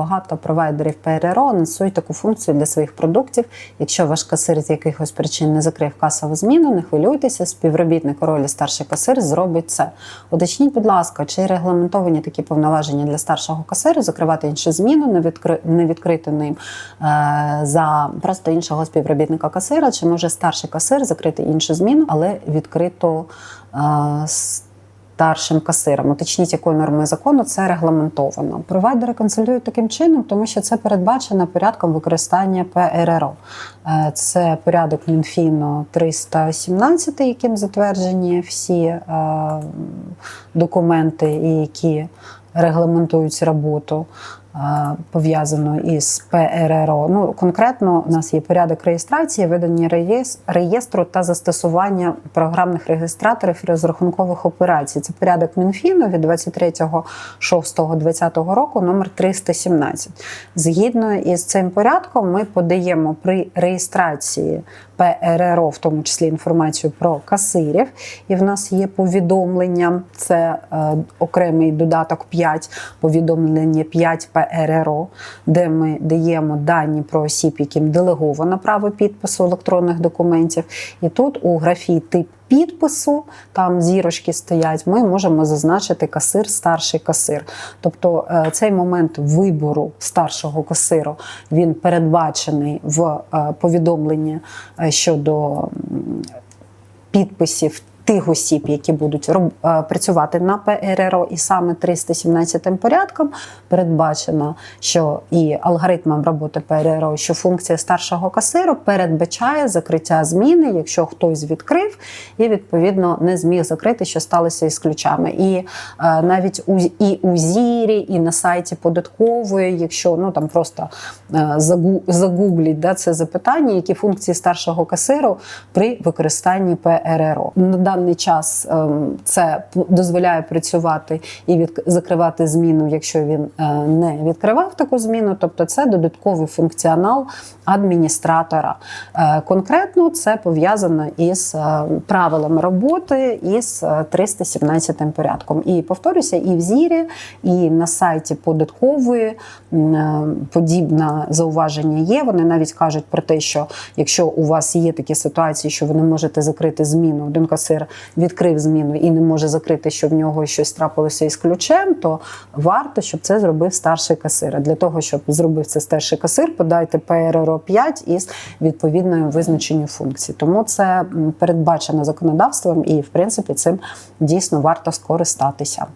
Багато провайдерів ПРРО анонсують таку функцію для своїх продуктів. Якщо ваш касир з якихось причин не закрив касову зміну, не хвилюйтеся, співробітник ролі старший касир зробить це. Уточніть, будь ласка, чи регламентовані такі повноваження для старшого касиру закривати іншу зміну, не, відкри... не відкрити ним е- за просто іншого співробітника касира, чи може старший касир закрити іншу зміну, але відкрито е- старшим касиром. Уточніть, якою нормою закону це регламентовано. Провайдери консультують таким чином, тому що це передбачено порядком використання ПРРО. Е, Це порядок Мінфіну 317, яким затверджені всі е, документи, які регламентують роботу. Пов'язано із ПРРО. Ну конкретно у нас є порядок реєстрації, ведення реєстру та застосування програмних реєстраторів і розрахункових операцій. Це порядок Мінфіну від 23.06.2020 року, номер 317. Згідно із цим порядком, ми подаємо при реєстрації ПРРО, в тому числі інформацію про касирів. І в нас є повідомлення. Це е, окремий додаток 5, повідомлення 5 ПРРО, де ми даємо дані про осіб, яким делеговано право підпису електронних документів. І тут у графі тип підпису, там зірочки стоять, ми можемо зазначити касир, старший касир. Тобто е, цей момент вибору старшого касиру він передбачений в е, повідомленні е, щодо підписів. Тих осіб, які будуть е, працювати на ПРРО, і саме 317 порядком передбачено, що і алгоритмом роботи ПРРО, що функція старшого касиру передбачає закриття зміни, якщо хтось відкрив і відповідно не зміг закрити, що сталося із ключами. І е, навіть у і у зірі, і на сайті податкової, якщо ну там просто е, загу, загугліть да, це запитання, які функції старшого касиру при використанні ПРРО. Даний час ем, це дозволяє працювати і від, закривати зміну, якщо він е, не відкривав таку зміну, тобто це додатковий функціонал адміністратора. Е, конкретно це пов'язано із е, правилами роботи із е, 317 порядком. І повторюся, і в зірі, і на сайті податкової подібне зауваження є. Вони навіть кажуть про те, що якщо у вас є такі ситуації, що ви не можете закрити зміну, один касир відкрив зміну і не може закрити, що в нього щось трапилося із ключем, то варто, щоб це зробив старший касир. Для того, щоб зробив це старший касир, подайте ПРРО 5 із відповідною визначенню функції. Тому це передбачено законодавством, і в принципі цим дійсно варто скористатися.